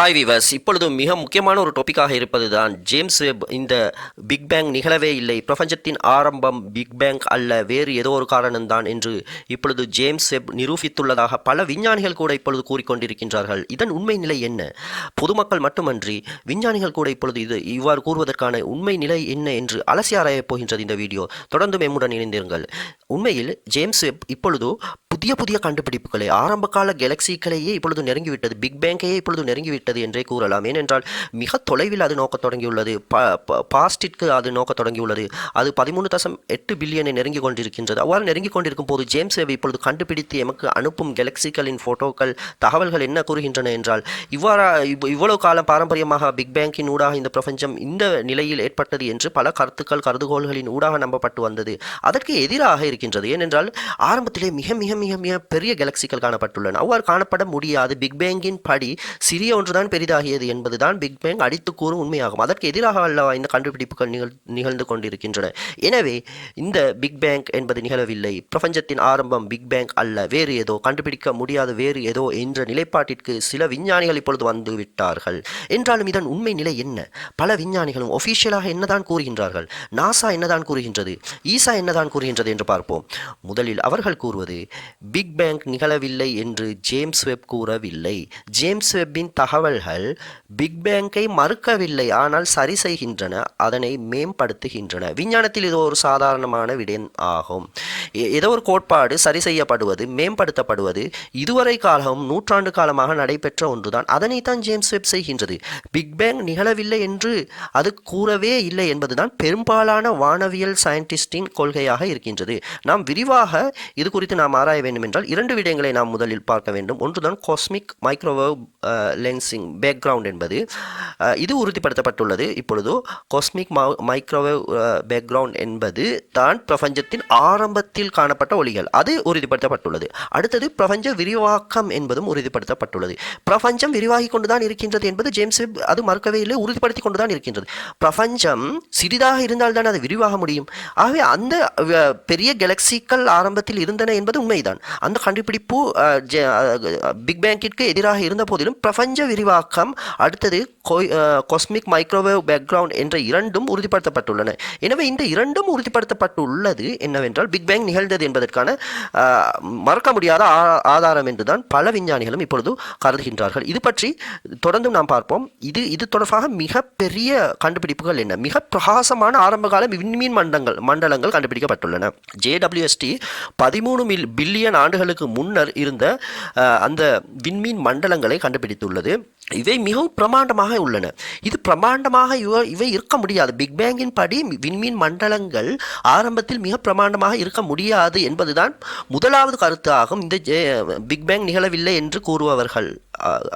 Hi viewers இப்பொழுது மிக முக்கியமான ஒரு டாப்பிக்காக இருப்பது தான் ஜேம்ஸ் வெப் இந்த பிக் பேங் நிகழவே இல்லை. பிரபஞ்சத்தின் ஆரம்பம் பிக் பேங் அல்ல. வேறு ஏதோ ஒரு காரணம்தான் என்று இப்பொழுது ஜேம்ஸ் வெப் நிரூபித்துள்ளதாக பல விஞ்ஞானிகள் கூட இப்பொழுது கூறிக்கொண்டிருக்கின்றார்கள். இதன் உண்மை நிலை என்ன? பொதுமக்கள் மட்டுமன்றி விஞ்ஞானிகள் கூட இப்பொழுது இது இவ்வாறு கூறுவதற்கான உண்மை நிலை என்ன என்று அலசி ஆராயப் போகின்றது இந்த வீடியோ. தொடர்ந்து மேமுடன் இணைந்திருங்கள். உண்மையில் ஜேம்ஸ் வெப் இப்பொழுது புதிய புதிய கண்டுபிடிப்புகளை ஆரம்பகால கேலக்சிகளையே இப்பொழுது நெருங்கிவிட்டது பிக் பேங்கையே இப்பொழுது நெருங்கிவிட்டது என்றே கூறலாம். ஏனென்றால் மிக தொலைவில் அது நோக்கத் தொடங்கியுள்ளது பாஸ்டிற்கு அது நோக்கத் தொடங்கியுள்ளது. அது பதிமூணு தசம் எட்டு பில்லியனை நெருங்கி கொண்டிருக்கின்றது. அவ்வாறு நெருங்கி கொண்டிருக்கும் போது ஜேம்ஸ் வெப் இப்பொழுது கண்டுபிடித்து எமக்கு அனுப்பும் கேலக்சிகளின் ஃபோட்டோக்கள் தகவல்கள் என்ன கூறுகின்றன என்றால் இவ்வாறா இவ்வளவு காலம் பாரம்பரியமாக பிக் பேங்கின் ஊடாக இந்த பிரபஞ்சம் இந்த நிலையில் ஏற்பட்டது என்று பல கருத்துக்கள் கருதுகோள்களின் ஊடாக நம்பப்பட்டு வந்தது. அதற்கு எதிராக இருக்கின்றது. ஏனென்றால் ஆரம்பத்திலே மிக மிக மிக மிக பெரிய கேலக்சிகள் காணப்பட்டுள்ளன. அவ்வாறு காணப்பட முடியாது. பிக் பேங்கின் படி சிறிய ஒன்றுதான் பெரிதாகியது என்பதுதான் பிக் பேங் அடித்து கூறும் உண்மையாகும். அதற்கு எதிராக அல்லவா இந்த கண்டுபிடிப்புகள் நிகழ் நிகழ்ந்து கொண்டிருக்கின்றன. எனவே இந்த பிக் பேங் என்பது நிகழவில்லை. பிரபஞ்சத்தின் ஆரம்பம் பிக் பேங் அல்ல. வேறு ஏதோ கண்டுபிடிக்க முடியாத. வேறு ஏதோ என்ற நிலைப்பாட்டிற்கு சில விஞ்ஞானிகள் இப்பொழுது வந்து விட்டார்கள். என்றாலும் இதன் உண்மை நிலை என்ன? பல விஞ்ஞானிகளும் ஒஃபிஷியலாக என்னதான் கூறுகின்றார்கள்? நாசா என்னதான் கூறுகின்றது? ஈசா என்னதான் கூறுகின்றது என்று பார்ப்போம். முதலில் அவர்கள் கூறுவது பிக் பேங் நிகழவில்லை என்று ஜேம்ஸ் வெப் கூறவில்லை. ஜேம்ஸ் வெப்பின் தகவல்கள் பிக் பேங்கை மறுக்கவில்லை ஆனால் சரி செய்கின்றன அதனை மேம்படுத்துகின்றன. விஞ்ஞானத்தில் இது ஒரு சாதாரணமான விடயம் ஆகும். எ- ஏதோ ஒரு கோட்பாடு சரி செய்யப்படுவது மேம்படுத்தப்படுவது இதுவரை காலம் நூற்றாண்டு காலமாக நடைபெற்ற ஒன்றுதான். அதனைத்தான் ஜேம்ஸ் வெப் செய்கின்றது. பிக் பேங் நிகழவில்லை என்று அது கூறவே இல்லை என்பதுதான் பெரும்பாலான வானவியல் சயின்டிஸ்டின் கொள்கையாக இருக்கின்றது. நாம் விரிவாக இது குறித்து நாம் ஆராய வேண்டும் என்றால் இரண்டு விடயங்களை நாம் முதலில் பார்க்க வேண்டும். ஒன்றுதான் காஸ்மிக் மைக்ரோவேவ் லென்சிங் பேக்ரவுண்ட் என்பது. Uh, இது உறுதிப்படுத்தப்பட்டுள்ளது. இப்பொழுது காஸ்மிக் மைக்ரோவேவ் பேக்ரவுண்ட் என்பது தான் பிரபஞ்சத்தின் ஆரம்பத்தில் காணப்பட்ட ஒளிகள் அது உறுதிப்படுத்தப்பட்டுள்ளது. அடுத்தது பிரபஞ்ச விரிவாக்கம் என்பதும் உறுதிப்படுத்தப்பட்டுள்ளது. பிரபஞ்சம் விரிவாகி கொண்டுதான் இருக்கின்றது என்பது ஜேம்ஸ் வெப் அது மறுக்கவே இல்லை. உறுதிப்படுத்தி கொண்டுதான் இருக்கின்றது. பிரபஞ்சம் சிறிதாக இருந்தால் தான் அது விரிவாக முடியும். ஆகவே அந்த uh, பெரிய கெலக்சிக்கள் ஆரம்பத்தில் இருந்தன என்பது உண்மைதான். அந்த கண்டுபிடிப்பு பிக் பேங்கிற்கு எதிராக இருந்த போதிலும் பிரபஞ்ச விரிவாக்கம் அடுத்தது கொஸ்மிக் மைக்ரோவேவ் பேக்ரவுண்ட் என்ற இரண்டும் உறுதிப்படுத்தப்பட்டுள்ளன. எனவே இந்த இரண்டும் உறுதிப்படுத்தப்பட்டுள்ளது என்னவென்றால் பிக் பேங் நிகழ்ந்தது என்பதற்கான மறக்க முடியாத ஆ- ஆதாரம் என்றுதான் பல விஞ்ஞானிகளும் இப்பொழுது கருதுகின்றார்கள். இது பற்றி தொடர்ந்தும் நாம் பார்ப்போம். இது இது தொடர்பாக மிகப்பெரிய கண்டுபிடிப்புகள் என்ன? மிக பிரகாசமான ஆரம்பகால விண்மீன் மண்டங்கள் மண்டலங்கள் கண்டுபிடிக்கப்பட்டுள்ளன. ஜேடபிள்யூஎஸ்டி பதிமூணு மில் பில்லியன் ஆண்டுகளுக்கு முன்னர் இருந்த அந்த விண்மீன் மண்டலங்களை கண்டுபிடித்துள்ளது. இவை மிகவும் பிரமாண்டமாக உள்ளன. இது பிரமாண்டமாக இவ இவை இருக்க முடியாது. பிக் பேங்கின் படி விண்மீன் மண்டலங்கள் ஆரம்பத்தில் மிக பிரமாண்டமாக இருக்க முடியாது என்பதுதான் முதலாவது கருத்து ஆகும். இந்த பிக் பேங் நிகழவில்லை என்று கூறுபவர்கள்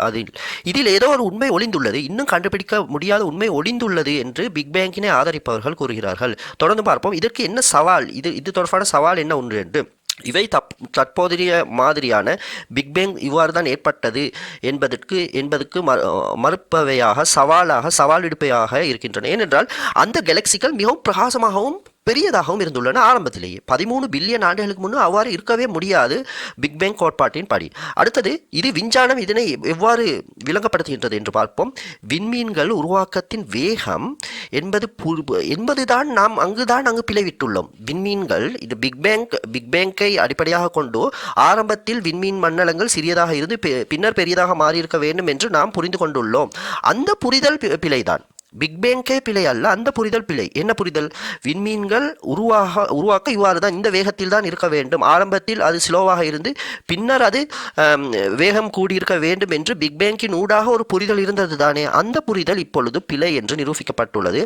அதில். இதில் ஏதோ ஒரு உண்மை ஒளிந்துள்ளது. இன்னும் கண்டுபிடிக்க முடியாத உண்மை ஒளிந்துள்ளது என்று பிக் பேங்கினை ஆதரிப்பவர்கள் கூறுகிறார்கள். தொடர்ந்து பார்ப்போம். இதற்கு என்ன சவால்? இது இது தொடர்பான சவால் என்ன ஒன்று என்று. இவை தப் தற்போதைய மாதிரியான பிக் பேங் இவ்வாறு தான் ஏற்பட்டது என்பதற்கு என்பதற்கு மறு மறுப்பவையாக சவாலாக சவால் விடுப்பையாக இருக்கின்றன. ஏனென்றால் அந்த கெலக்சிகள் மிகவும் பிரகாசமாகவும் பெரியதாகவும் இருந்துள்ளன ஆரம்பத்திலேயே. பதிமூணு பில்லியன் ஆண்டுகளுக்கு முன்னே அவ்வாறு இருக்கவே முடியாது. பிக் பேங் கோட்பாட்டின் படி. அடுத்தது இது விஞ்ஞானம் இதனை எவ்வாறு விளங்கப்படுத்துகின்றது என்று பார்ப்போம். விண்மீன்கள் உருவாக்கத்தின் வேகம் என்பது பு- என்பதுதான் நாம் அங்குதான் அங்கு பிழைவிட்டுள்ளோம் விண்மீன்கள் இது பிக் பேங்க் பிக் பேங்கை அடிப்படையாக கொண்டு ஆரம்பத்தில் விண்மீன் மண்டலங்கள் சிறியதாக இருந்து பின்னர் பெரியதாக மாறியிருக்க வேண்டும் என்று நாம் புரிந்து கொண்டுள்ளோம். அந்த புரிதல் பி- பிழைதான். பிக்பேங்கே பிழை அல்ல அந்த புரிதல் பிழை. என்ன புரிதல்? விண்மீன்கள் உருவாக உருவாக்க இவ்வாறு தான் இந்த வேகத்தில் தான் இருக்க வேண்டும். ஆரம்பத்தில் அது ஸ்லோவாக இருந்து பின்னர் அது வேகம் கூடியிருக்க வேண்டும் என்று பிக்பேங்கின் ஊடாக ஒரு புரிதல் இருந்தது தானே. அந்த புரிதல் இப்பொழுது பிழை என்று நிரூபிக்கப்பட்டுள்ளது.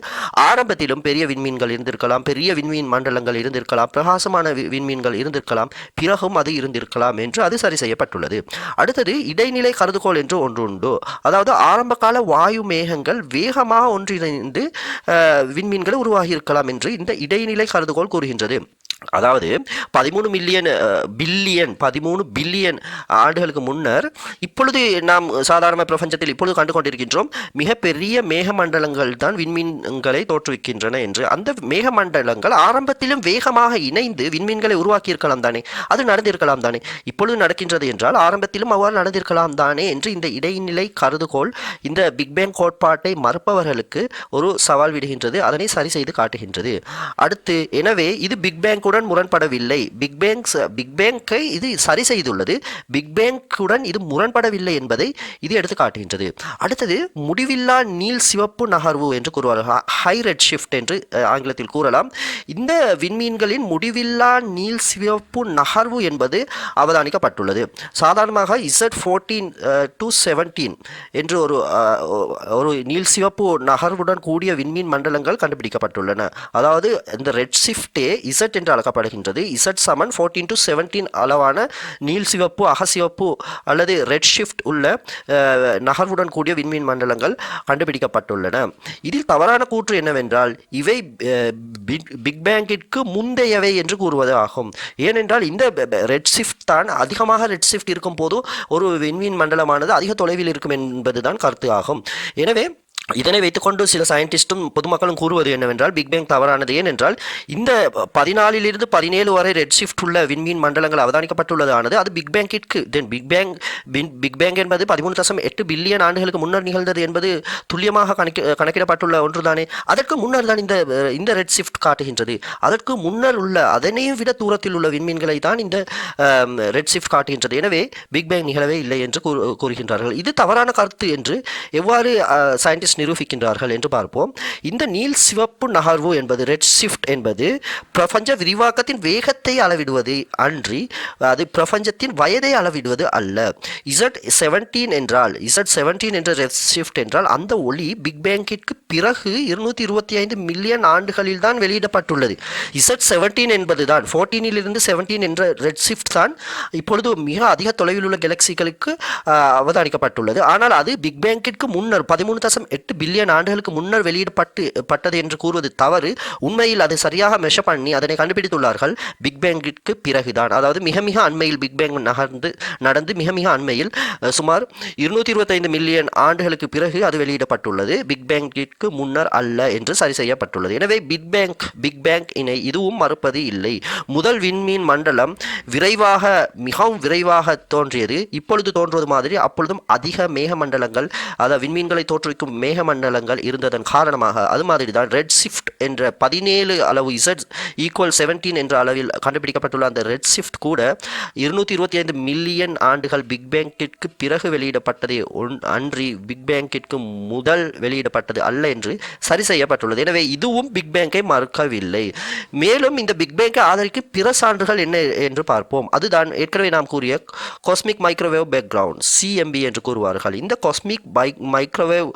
ஆரம்பத்திலும் பெரிய விண்மீன்கள் இருந்திருக்கலாம் பெரிய விண்மீன் மண்டலங்கள் இருந்திருக்கலாம் பிரகாசமான விண்மீன்கள் இருந்திருக்கலாம் பிறகும் அது இருந்திருக்கலாம் என்று அது சரி செய்யப்பட்டுள்ளது. அடுத்தது இடைநிலை கருதுகோள் என்று ஒன்று உண்டு. அதாவது ஆரம்பகால வாயு மேகங்கள் வேகமாக ஒன்றிணைந்து விண்மீன்கள் உருவாகியிருக்கலாம் என்று இந்த இடைநிலை கருதுகோள் கூறுகின்றது. அதாவது பதிமூணு மில்லியன் பில்லியன் பதிமூணு பில்லியன் ஆண்டுகளுக்கு முன்னர் இப்பொழுது நாம் சாதாரண பிரபஞ்சத்தில் இப்பொழுது கண்டு கொண்டிருக்கின்றோம் மிகப்பெரிய மேகமண்டலங்கள் தான் விண்மீன்களை தோற்றுவிக்கின்றன என்று. அந்த மேகமண்டலங்கள் ஆரம்பத்திலும் வேகமாக இணைந்து விண்மீன்களை உருவாக்கியிருக்கலாம் தானே அது நடந்திருக்கலாம் தானே. இப்பொழுது நடக்கின்றது என்றால் ஆரம்பத்திலும் அவ்வாறு நடந்திருக்கலாம் தானே என்று இந்த இடைநிலை கருதுகோள் இந்த பிக் பேங் கோட்பாட்டை மறுப்பவர்களுக்கு ஒரு சவால் விடுகின்றது அதனை சரி செய்து காட்டுகின்றது. அடுத்து எனவே இது பிக் பேங்குடன் முரண்படவில்லை. பிக் பேங்க்ஸ் பிக் பேங்கை இது சரி செய்துள்ளது. பிக் பேங்குடன் இது முரண்படவில்லை என்பதை இது எடுத்து காட்டுகின்றது. அடுத்தது முடிவில்லா நீல் சிவப்பு நகர்வு என்று கூறுவார்கள். ஹை ரெட் ஷிஃப்ட் என்று ஆங்கிலத்தில் கூறலாம். இந்த விண்மீன்களின் முடிவில்லா நீல் சிவப்பு நகர்வு என்பது அவதானிக்கப்பட்டுள்ளது. சாதாரணமாக இசட் ஃபோர்டீன் டு செவன்டீன் என்று ஒரு ஒரு நீல் சிவப்பு நகர்வுடன் கூடிய விண்மீன் மண்டலங்கள் கண்டுபிடிக்கப்பட்டுள்ளன. அதாவது இந்த ரெட் ஷிஃப்டே இசட் என்ற அழைக்கப்படுகின்றது. இசட் சமன் ஃபோர்டீன் டு செவன்டீன் அளவான நீல் சிவப்பு அகசிவப்பு அல்லது ரெட் ஷிஃப்ட் உள்ள நகர்வுடன் கூடிய விண்மீன் மண்டலங்கள் கண்டுபிடிக்கப்பட்டுள்ளன. இதில் தவறான கூற்று என்னவென்றால் இவை பிக் பிக் பேங்கிற்கு முந்தையவை என்று கூறுவது ஆகும். ஏனென்றால் இந்த ரெட் ஷிஃப்ட் தான் அதிகமாக ரெட் ஷிஃப்ட் இருக்கும் போது ஒரு விண்மீன் மண்டலமானது அதிக தொலைவில் இருக்கும் என்பதுதான் கருத்து ஆகும். எனவே இதனை வைத்துக்கொண்டு சில சயின்டிஸ்டும் பொதுமக்களும் கூறுவது என்னவென்றால் பிக்பேங் தவறானது. ஏனென்றால் இந்த பதினாலிலிருந்து பதினேழு வரை ரெட் ஷிஃப்ட் உள்ள விண்மீன் மண்டலங்கள் அவதானிக்கப்பட்டுள்ளதானது. அது பிக்பேங்கிற்கு தென் பிக் பிக்பேங் பிக் என்பது பதிமூணு தசம் எட்டு பில்லியன் ஆண்டுகளுக்கு முன்னர் நிகழ்ந்தது என்பது துல்லியமாக கணக்கு கணக்கிடப்பட்டுள்ள ஒன்றுதானே. அதற்கு முன்னர் தான் இந்த இந்த ரெட் ஷிஃப்ட் காட்டுகின்றது. அதற்கு முன்னர் உள்ள அதனையும் விட தூரத்தில் உள்ள விண்மீன்களை தான் இந்த ரெட் ஷிஃப்ட் காட்டுகின்றது. எனவே பிக் பேங் நிகழவே இல்லை என்று கூறுகின்றார்கள். இது தவறான கருத்து என்று எவ்வாறு சயின்டிஸ்ட் நிரூபிக்கின்றார்கள் என்று பார்ப்போம். இந்த நீல் சிவப்பு நகர்வு என்பது ரெட் ஷிஃப்ட் என்பது பிரபஞ்ச விரிவாக்கத்தின் வேகத்தை அளவிடுவது அன்றி அது பிரபஞ்சத்தின் வயதை அளவிடுவது அல்ல. இசட் செவன்டீன் என்றால் இசட் செவன்டீன் என்ற ரெட் ஷிஃப்ட் என்றால் அந்த ஒளி பிக் பேங்கிற்கு பிறகு இருநூத்தி இருபத்தி ஐந்து மில்லியன் ஆண்டுகளில் தான் வெளியிடப்பட்டுள்ளது. இசட் செவன்டீன் என்பது தான் ஃபோர்டீனிலிருந்து செவன்டீன் என்ற ரெட் ஷிஃப்ட் தான் இப்பொழுது மிக அதிக தொலைவில் உள்ள கெலக்சிகளுக்கு அவதானிக்கப்பட்டுள்ளது. ஆனால் அது பிக் பேங்கிற்கு முன்னர் பதிமூணு தசம் எட்டு பில்லியன் ஆண்டுகளுக்கு முன்னர் வெளியிடப்பட்டு பட்டது என்று கூறுவது தவறு. உண்மையில் அதை சரியாக மெஷ பண்ணி அதனை கண்டுபிடித்துள்ளார்கள். பிக் பேங்கிற்கு பிறகுதான். அதாவது மிக மிக அண்மையில் பிக் பேங் நகர்ந்து நடந்து மிக மிக அண்மையில் சுமார் இருநூத்தி இருபத்தைந்து மில்லியன் ஆண்டுகளுக்கு பிறகு அது வெளியிடப்பட்டுள்ளது. பிக் பேங்கிற்கு முன்னர் அல்ல என்று சரி செய்யப்பட்டுள்ளது. எனவே பிக் பேங்க் பிக் பேங்க் இணை இதுவும் மறுப்பது இல்லை. முதல் விண்மீன் மண்டலம் விரைவாக மிகவும் விரைவாக தோன்றியது. இப்பொழுது தோன்றுவது மாதிரி அப்பொழுதும் அதிக மேகமண்டலங்கள் அதாவது விண்மீன்களை தோற்றுவிக்கும் மேகமண்டலங்கள் இருந்ததன் காரணமாக அது மாதிரி தான் ரெட் ஷிஃப்ட் என்ற பதினேழு அளவு இசட் ஈக்குவல் செவன்டீன் என்ற அளவில் கண்டுபிடிக்கப்பட்டுள்ள அந்த ரெட் ஷிஃப்ட் கூட இருநூத்தி இருபத்தி ஐந்து மில்லியன் ஆண்டுகள் பிக் பேங்கிற்கு பிறகு வெளியிடப்பட்டதே ஒன் அன்றி பிக் பேங்கிற்கு முதல் வெளியிடப்பட்டது அல்ல என்று சரி செய்யப்பட்டுள்ளது. எனவே இதுவும் பிக் பேங்கை மறுக்கவில்லை. மேலும் இந்த பிக் பேங்கை ஆதரிக்கும் பிற சான்றுகள் என்ன என்று பார்ப்போம். அதுதான் ஏற்கனவே நாம் கூறிய காஸ்மிக் மைக்ரோவேவ் பேக்ரவுண்ட் சிஎம்பி என்று கூறுவார்கள். இந்த காஸ்மிக் பைக் மைக்ரோவேவ்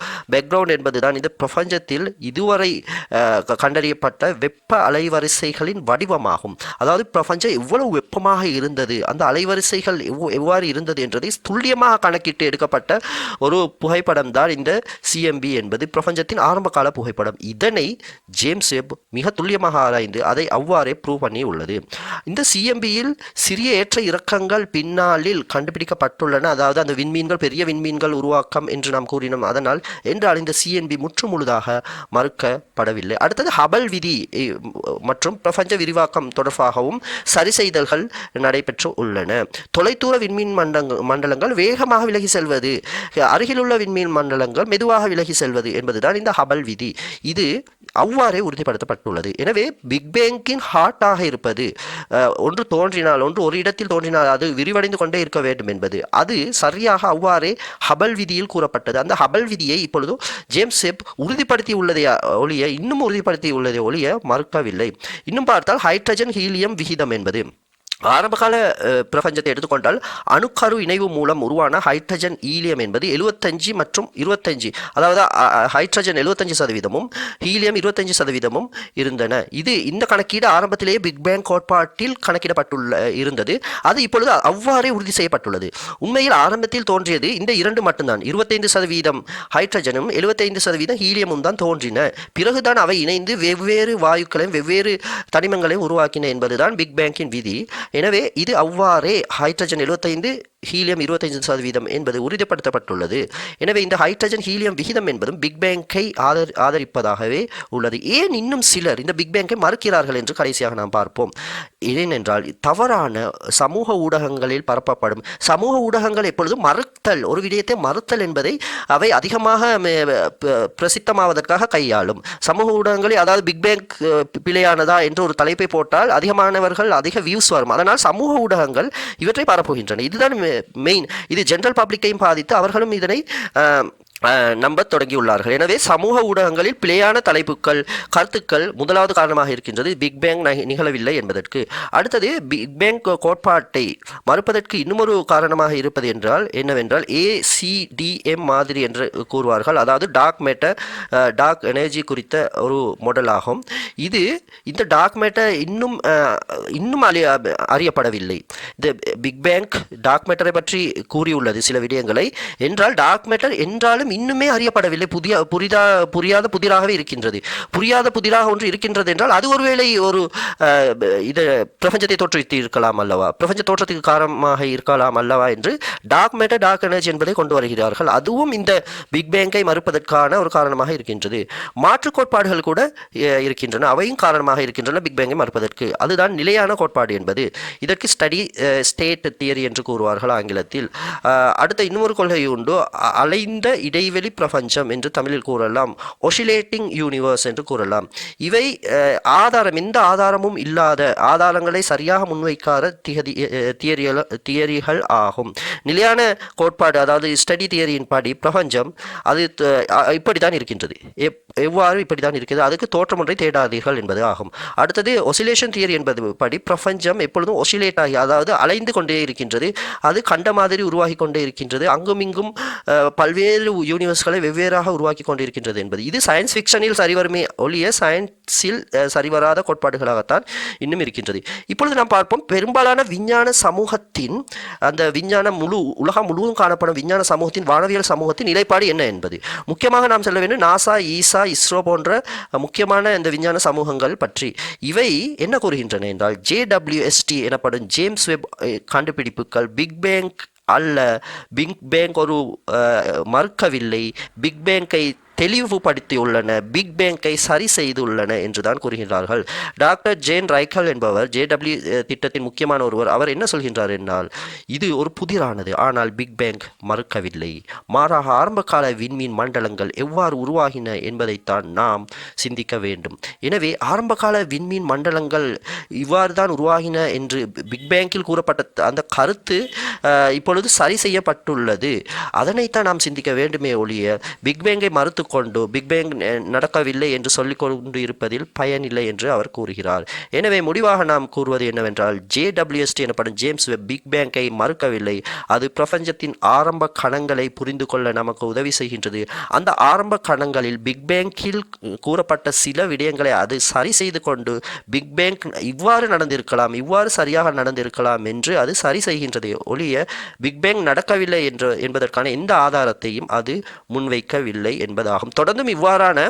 பேக்ரவுண்ட் என்பதுதான். இந்த பிரபஞ்சத்தில் இதுவரை க- கண்டறியப்பட்ட வெப்ப அலைவரிசைகளின் வடிவமாகும். அதாவது பிரபஞ்சம் எவ்வளவு வெப்பமாக இருந்தது அந்த அலைவரிசைகள் எவ்வ- எவ்வாறு இருந்தது என்றதை துல்லியமாக கணக்கிட்டு எடுக்கப்பட்ட ஒரு புகைப்படம் தான் இந்த சிஎம்பி என்பது. பிரபஞ்சத்தின் ஆரம்ப கால புகைப்படம். இதனை ஜேம்ஸ் வெப் மிக துல்லியமாக ஆராய்ந்து அதை அவ்வாறே ப்ரூவ் பண்ணி உள்ளது இந்த சிஎம்பியில் சிறிய ஏற்ற இறக்கங்கள் பின்னாளில் கண்டுபிடிக்கப்பட்டுள்ளன. அதாவது அந்த விண்மீன்கள் பெரிய விண்மீன்கள் உருவாக்கம் என்று நாம் கூறினோம். அதனால் என்றால் இந்த சிஎன்பி முற்றுமுழுதாக மறுக்கப்படவில்லை. அடுத்தது ஹபல் விதி மற்றும் பிரபஞ்ச விரிவாக்கம் தொடர்பாகவும் சரி செய்தல்கள் நடைபெற்று உள்ளன. தொலைதூர விண்மீன் மண்டங்க மண்டலங்கள் வேகமாக விலகி செல்வது அருகிலுள்ள விண்மீன் மண்டலங்கள் மெதுவாக விலகி செல்வது என்பதுதான் இந்த ஹபல் விதி. இது அவ்வாறே உறுதிப்படுத்தப்பட்டுள்ளது. எனவே பிக்பேங்கின் ஹார்ட்டாக இருப்பது ஒன்று தோன்றினால் ஒன்று ஒரு இடத்தில் தோன்றினால் அது விரிவடைந்து கொண்டே இருக்க வேண்டும் என்பது. அது சரியாக அவ்வாறே ஹபல் விதியில் கூறப்பட்டது. அந்த ஹபல் விதியை இப்பொழுது ஜேம்ஸ் செப் உறுதிப்படுத்தி உள்ளதை ஒழிய இன்னும் உறுதிப்படுத்தி உள்ளதை ஒழிய மறுக்கவில்லை. இன்னும் பார்த்தால் ஹைட்ரஜன் ஹீலியம் விகிதம் என்பது. ஆரம்பகால பிரபஞ்சத்தை எடுத்துக்கொண்டால் அணுக்கரு இணைவு மூலம் உருவான ஹைட்ரஜன் ஈலியம் என்பது எழுபத்தஞ்சு மற்றும் இருபத்தஞ்சு அதாவது ஹைட்ரஜன் எழுபத்தஞ்சு சதவீதமும் ஹீலியம் இருபத்தஞ்சு சதவீதமும் இருந்தன. இது இந்த கணக்கீடு ஆரம்பத்திலேயே பிக் பேங் கோட்பாட்டில் கணக்கிடப்பட்டுள்ள இருந்தது. அது இப்பொழுது அவ்வாறே உறுதி செய்யப்பட்டுள்ளது. உண்மையில் ஆரம்பத்தில் தோன்றியது இந்த இரண்டு மட்டும்தான். இருபத்தைந்து சதவீதம் ஹைட்ரஜனும் எழுபத்தைந்து சதவீதம் ஹீலியமும் தான் தோன்றின. பிறகுதான் அவை இணைந்து வெவ்வேறு வாயுக்களையும் வெவ்வேறு தனிமங்களையும் உருவாக்கின என்பதுதான் பிக் பேங்கின் விதி. எனவே இது அவ்வாறே ஹைட்ரஜன் எழுபத்தைந்து ஹீலியம் இருபத்தைந்து சதவீதம் என்பது உறுதிப்படுத்தப்பட்டுள்ளது. எனவே இந்த ஹைட்ரஜன் ஹீலியம் விகிதம் என்பதும் பிக் பேங்கை ஆதரி ஆதரிப்பதாகவே உள்ளது. ஏன் இன்னும் சிலர் இந்த பிக் பேங்கை மறுக்கிறார்கள் என்று கடைசியாக நாம் பார்ப்போம். ஏனென்றால் தவறான சமூக ஊடகங்களில் பரப்பப்படும் சமூக ஊடகங்கள் எப்பொழுதும் மறுத்தல் ஒரு விடயத்தை மறுத்தல் என்பதை அவை அதிகமாக ப- பிரசித்தமாவதற்காக கையாளும். சமூக ஊடகங்களில் அதாவது பிக் பேங்க் பிழையானதா என்று ஒரு தலைப்பை போட்டால் அதிகமானவர்கள் அதிக வியூஸ் வரும்? அதனால் சமூக ஊடகங்கள் இவற்றை பரப்புகின்றன. இதுதான் மெயின் இது ஜெனரல் பப்ளிக்கையும் பாதித்து அவர்களும் இதனை நம்ப நம்பத் தொடங்கியுள்ளார்கள். எனவே சமூக ஊடகங்களில் பிழையான தலைப்புகள் கருத்துக்கள் முதலாவது காரணமாக இருக்கின்றது பிக் பேங் நிகழவில்லை என்பதற்கு. அடுத்தது பிக் பேங் கோட்பாட்டை மறுப்பதற்கு இன்னுமொரு காரணமாக இருப்பது என்றால் என்னவென்றால் ஏசிடிஎம் மாதிரி என்று கூறுவார்கள். அதாவது டார்க் மேட்டர் டார்க் எனர்ஜி குறித்த ஒரு மாடல் ஆகும். இது இந்த டார்க் மேட்டர் இன்னும் இன்னும் அறிய அறியப்படவில்லை. இந்த பிக் பேங்க் டார்க் மேட்டரை பற்றி கூறியுள்ளது சில விடயங்களை. என்றால் டார்க் மேட்டர் என்றாலும் இன்னுமே அறியப்படவில்லை. புதிய புரிதா புரியாத புதிராகவே இருக்கின்றது. புரியாத புதிராக ஒன்று இருக்கின்றது என்றால் அது ஒருவேளை ஒரு இது பிரபஞ்சத்தை தோற்றுவித்து இருக்கலாம் அல்லவா? பிரபஞ்ச தோற்றத்துக்கு காரணமாக இருக்கலாம் அல்லவா என்று டார்க் மேட்டர் டார்க் எனர்ஜி என்பதை கொண்டு வருகிறார்கள். அதுவும் இந்த பிக் பேங்கை மறுப்பதற்கான ஒரு காரணமாக இருக்கின்றது. மாற்று கோட்பாடுகள் கூட இருக்கின்றன. அவையும் காரணமாக இருக்கின்றன பிக் பேங்கை மறுப்பதற்கு. அதுதான் நிலையான கோட்பாடு என்பது. இதற்கு ஸ்டடி ஸ்டேட் தியரி என்று கூறுவார்கள் ஆங்கிலத்தில். அடுத்த இன்னொரு கொள்கை உண்டு. அலைந்த அலைந்த இடைவெளி பிரபஞ்சம் என்று தமிழில் கூறலாம். ஒசிலேட்டிங் யூனிவர்ஸ் என்று கூறலாம். இவை ஆதாரம் எந்த ஆதாரமும் இல்லாத ஆதாரங்களை சரியாக முன்வைக்காத திகதி தியரியல் தியரிகள் ஆகும். நிலையான கோட்பாடு அதாவது ஸ்டடி தியரியின் படி பிரபஞ்சம் அது த- அ- இப்படித்தான் இருக்கின்றது. எப்- எவ்வாறு இப்படித்தான் இருக்கிறது? அதுக்கு தோற்றம் ஒன்றை தேடாதீர்கள் என்பது ஆகும். அடுத்தது ஒசிலேஷன் தியரி என்பது படி பிரபஞ்சம் எப்பொழுதும் ஒசிலேட் ஆகி அதாவது அலைந்து கொண்டே இருக்கின்றது. அது கண்ட மாதிரி உருவாகி கொண்டே இருக்கின்றது. அங்குமிங்கும் பல்வேறு யூனிவர்ஸ்களை வெவ்வேறாக உருவாக்கி கொண்டிருக்கின்றது என்பது. இது சயின்ஸ் ஃபிக்ஷனில் சரிவருமே ஒழிய சயின்ஸில் சரிவராத கோட்பாடுகளாகத்தான் இன்னும் இருக்கின்றது. இப்பொழுது நாம் பார்ப்போம் பெரும்பாலான விஞ்ஞான சமூகத்தின் அந்த விஞ்ஞான முழு உலகம் முழுவதும் காணப்படும் விஞ்ஞான சமூகத்தின் வானவியல் சமூகத்தின் நிலைப்பாடு என்ன என்பது. முக்கியமாக நாம் சொல்ல வேண்டும் நாசா ஈசா இஸ்ரோ போன்ற முக்கியமான இந்த விஞ்ஞான சமூகங்கள் பற்றி. இவை என்ன கூறுகின்றன என்றால் ஜேடபிள்யூஎஸ்டி எனப்படும் ஜேம்ஸ் வெப் கண்டுபிடிப்புகள் பிக் பேங்க் அல்ல. பிக் பேங் ஒரு மறுக்கவில்லை. பிக் பேங்கை தெளிவுபடுத்தியுள்ளன. பிக் பேங்கை சரி செய்துள்ளன என்றுதான் கூறுகிறார்கள் டாக்டர் ஜேன் ரைக்கல் என்பவர் ஜேடபிள்யூ திட்டத்தின் முக்கியமான ஒருவர். அவர் என்ன சொல்கின்றார் என்னால் இது ஒரு புதிரானது. ஆனால் பிக் பேங்க் மறுக்கவில்லை. மாறாக ஆரம்பகால விண்மீன் மண்டலங்கள் எவ்வாறு உருவாகின என்பதைத்தான் நாம் சிந்திக்க வேண்டும். எனவே ஆரம்பகால விண்மீன் மண்டலங்கள் இவ்வாறு தான் உருவாகின என்று பிக் பேங்கில் கூறப்பட்ட த- அந்த கருத்து இப்பொழுது சரி செய்யப்பட்டுள்ளது. அதனைத்தான் நாம் சிந்திக்க வேண்டுமே ஒழிய பிக் பேங்கை மறுத்து கொண்டு பிக் பேங் நடக்கவில்லை என்று சொல்லிக் கொண்டு இருப்பதில் பயனில்லை என்று அவர் கூறுகிறார். எனவே முடிவாக நாம் கூறுவது என்னவென்றால் ஜேடபிள்யூஎஸ்டி எனப்படும் ஜேம்ஸ் வெப் பிக் பேங்கை மறுக்கவில்லை. அது பிரபஞ்சத்தின் ஆரம்ப கணங்களை புரிந்து கொள்ள நமக்கு உதவி செய்கின்றது. அந்த ஆரம்ப கணங்களில் பிக் பேங்கில் கூறப்பட்ட சில விடயங்களை அது சரி செய்து கொண்டு பிக் பேங்க் இவ்வாறு நடந்திருக்கலாம் இவ்வாறு சரியாக நடந்திருக்கலாம் என்று அது சரி செய்கின்றது. ஒழிய பிக் பேங் நடக்கவில்லை என்று என்பதற்கான எந்த ஆதாரத்தையும் அது முன்வைக்கவில்லை என்பதாகும். தொடர்ந்தும் இவ்வாறான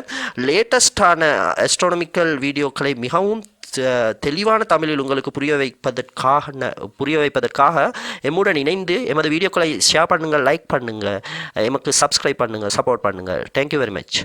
லேட்டஸ்டான அஸ்ட்ரானமிக்கல் வீடியோக்களை மிகவும் தெ- தெளிவான தமிழில் உங்களுக்கு புரிய வைப்பதற்காக புரிய வைப்பதற்காக எம்முடன் இணைந்து எமது வீடியோக்களை ஷேர் பண்ணுங்கள் லைக் பண்ணுங்கள் எமக்கு சப்ஸ்கிரைப் பண்ணுங்கள் சப்போர்ட் பண்ணுங்கள். Thank you very much